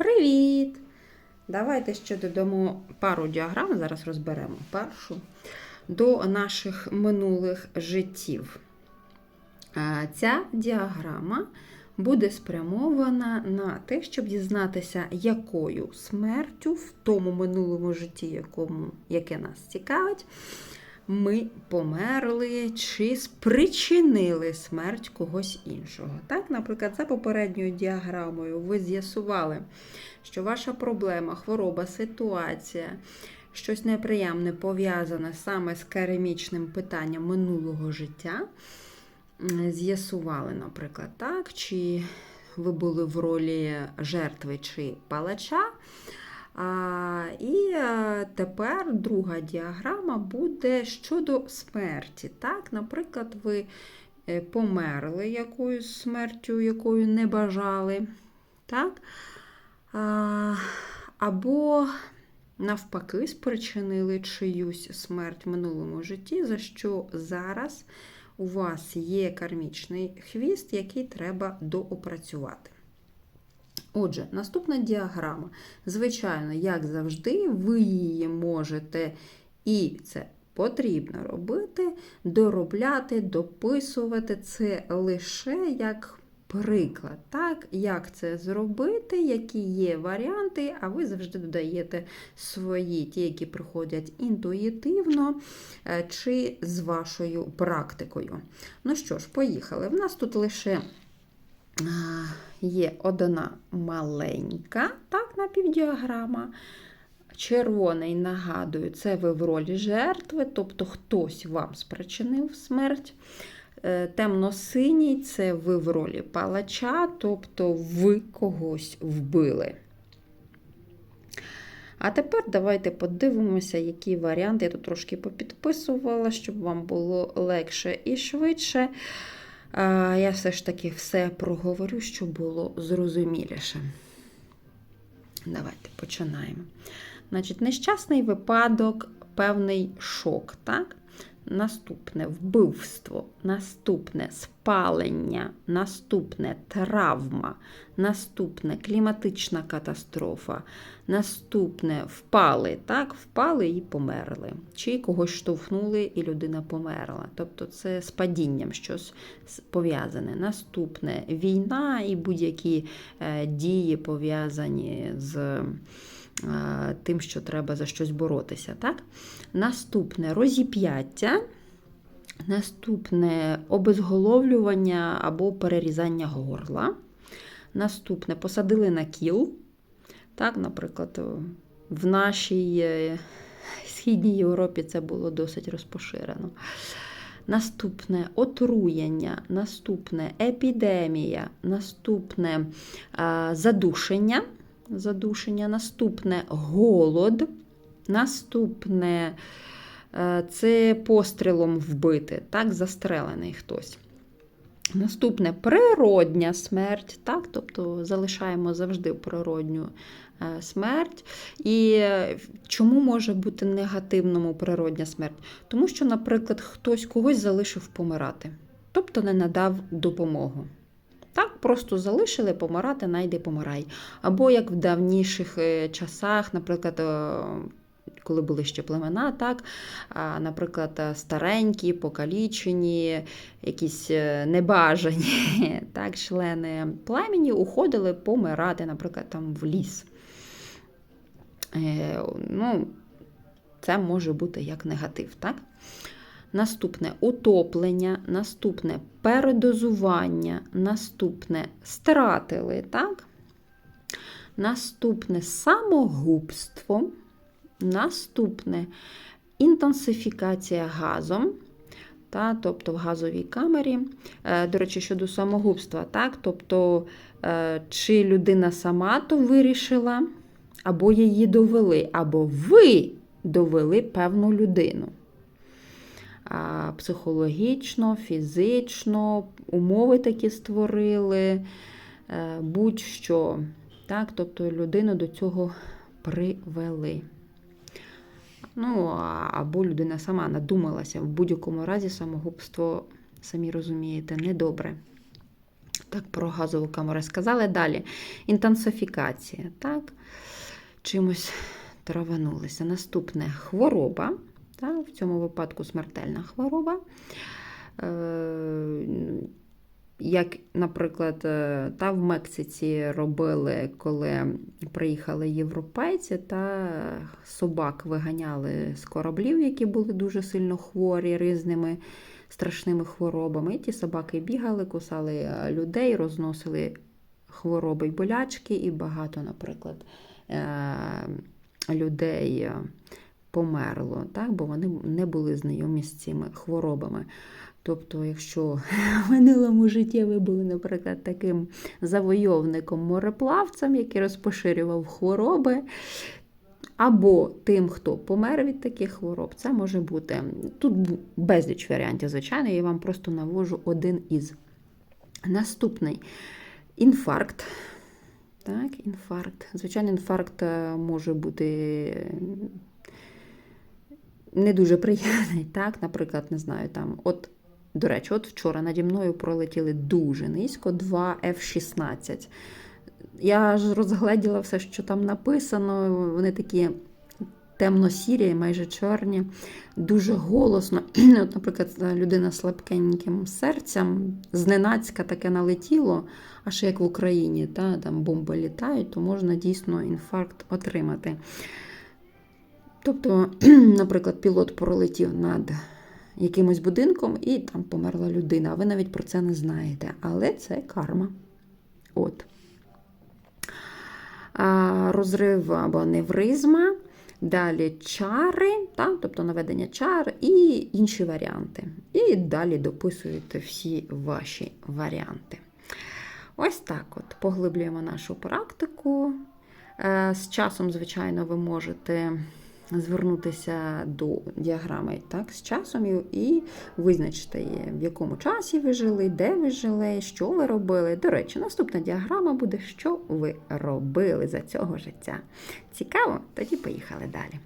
Привіт! Давайте ще додамо пару діаграм, зараз розберемо першу до наших минулих життів. Ця діаграма буде спрямована на те, щоб дізнатися, якою смертю в тому минулому житті, якому, яке нас цікавить, ми померли чи спричинили смерть когось іншого. Так, наприклад, за попередньою діаграмою ви з'ясували, що ваша проблема, хвороба, ситуація, щось неприємне пов'язане саме з керамічним питанням минулого життя. З'ясували, наприклад, так, чи ви були в ролі жертви чи палача. І а, тепер друга діаграма буде щодо смерті. Так? Наприклад, ви е, померли якоюсь смертю, якою не бажали. Так? Або, навпаки, спричинили чиюсь смерть в минулому житті, за що зараз у вас є кармічний хвіст, який треба доопрацювати. Отже, наступна діаграма. Звичайно, як завжди, ви її можете, і це потрібно робити, доробляти, дописувати це лише як приклад. Так, Як це зробити, які є варіанти, а ви завжди додаєте свої, ті, які приходять інтуїтивно чи з вашою практикою. Ну що ж, поїхали. В нас тут лише є одна маленька, так, напівдіаграма. Червоний, нагадую, це ви в ролі жертви, тобто хтось вам спричинив смерть. Темно-синій це ви в ролі палача, тобто ви когось вбили. А тепер давайте подивимося, які варіанти. Я тут трошки попідписувала, щоб вам було легше і швидше. Я все ж таки все проговорю, щоб було зрозуміліше. Давайте починаємо. Значить, нещасний випадок, певний шок. так? Наступне вбивство, наступне спалення, наступне травма, наступне кліматична катастрофа, наступне впали, так, впали і померли. Чи когось штовхнули, і людина померла. Тобто це з падінням щось пов'язане. Наступне війна і будь-які е, дії пов'язані з. Тим, що треба за щось боротися. Так? Наступне розіп'яття, наступне обезголовлювання або перерізання горла. Наступне посадили на кіл. Так, Наприклад, в нашій е, Східній Європі це було досить розпоширено. Наступне отруєння, наступне епідемія, наступне задушення задушення, наступне голод, наступне е, це пострілом вбити, так, застрелений хтось. Наступне природня смерть, так, тобто залишаємо завжди природню е, смерть. І е, чому може бути негативному природня смерть? Тому що, наприклад, хтось когось залишив помирати, тобто не надав допомогу. Просто залишили помирати, найди помирай. Або як в давніших е, часах, наприклад, е, коли були ще племена, так, наприклад, старенькі, покалічені, якісь е, небажані так, члени племені уходили помирати, наприклад, там в ліс. Ну, Це може бути як негатив. так? Наступне утоплення, наступне передозування, наступне стратили, так? наступне самогубство, наступне інтенсифікація газом. Та, Тобто в газовій камері. Е, до речі, щодо самогубства, так, тобто, е, чи людина сама то вирішила, або її довели, або ви довели певну людину психологічно, фізично, умови такі створили, е, будь-що. Так? Тобто людину до цього привели. Ну, Або людина сама надумалася. В будь-якому разі самогубство, самі розумієте, недобре. Так, про газову камеру сказали. Далі інтенсифікація. Так? Чимось траванулися. Наступне хвороба. Так? В цьому випадку смертельна хвороба. Е, Як, наприклад, е, та в Мексиці робили, коли приїхали європейці, та собак виганяли з кораблів, які були дуже сильно хворі різними страшними хворобами. І ті собаки бігали, кусали людей, розносили хвороби й болячки, і багато, наприклад, е, людей померло, так? бо вони не були знайомі з цими хворобами. Тобто, якщо в минулому житті ви були, наприклад, таким завойовником-мореплавцем, який розпоширював хвороби, або тим, хто помер від таких хвороб, це може бути. Тут безліч варіантів, звичайно, я вам просто навожу один із. Наступний інфаркт. Так, інфаркт. Звичайно, інфаркт е, може бути не дуже приємний. Так, наприклад, не знаю, там, от, до речі, от вчора наді мною пролетіли дуже низько два F-16. Я ж розгледіла все, що там написано. Вони такі темно-сірі, майже чорні, дуже голосно. От, Наприклад, людина з слабкеньким серцем, зненацька таке налетіло, аж як в Україні, та, там бомби літають, то можна дійсно інфаркт отримати. Тобто, наприклад, пілот пролетів над якимось будинком і там померла людина, а ви навіть про це не знаєте. Але це карма. От. А, розрив або аневризма, далі чари, та, тобто наведення чар і інші варіанти. І далі дописуєте всі ваші варіанти. Ось так от поглиблюємо нашу практику. Е, З часом, звичайно, ви можете звернутися до діаграми так, з часом і- визначити, в якому часі ви жили, де ви жили, що ви робили. До речі, наступна діаграма буде, що ви робили за цього життя. Цікаво? Тоді поїхали далі.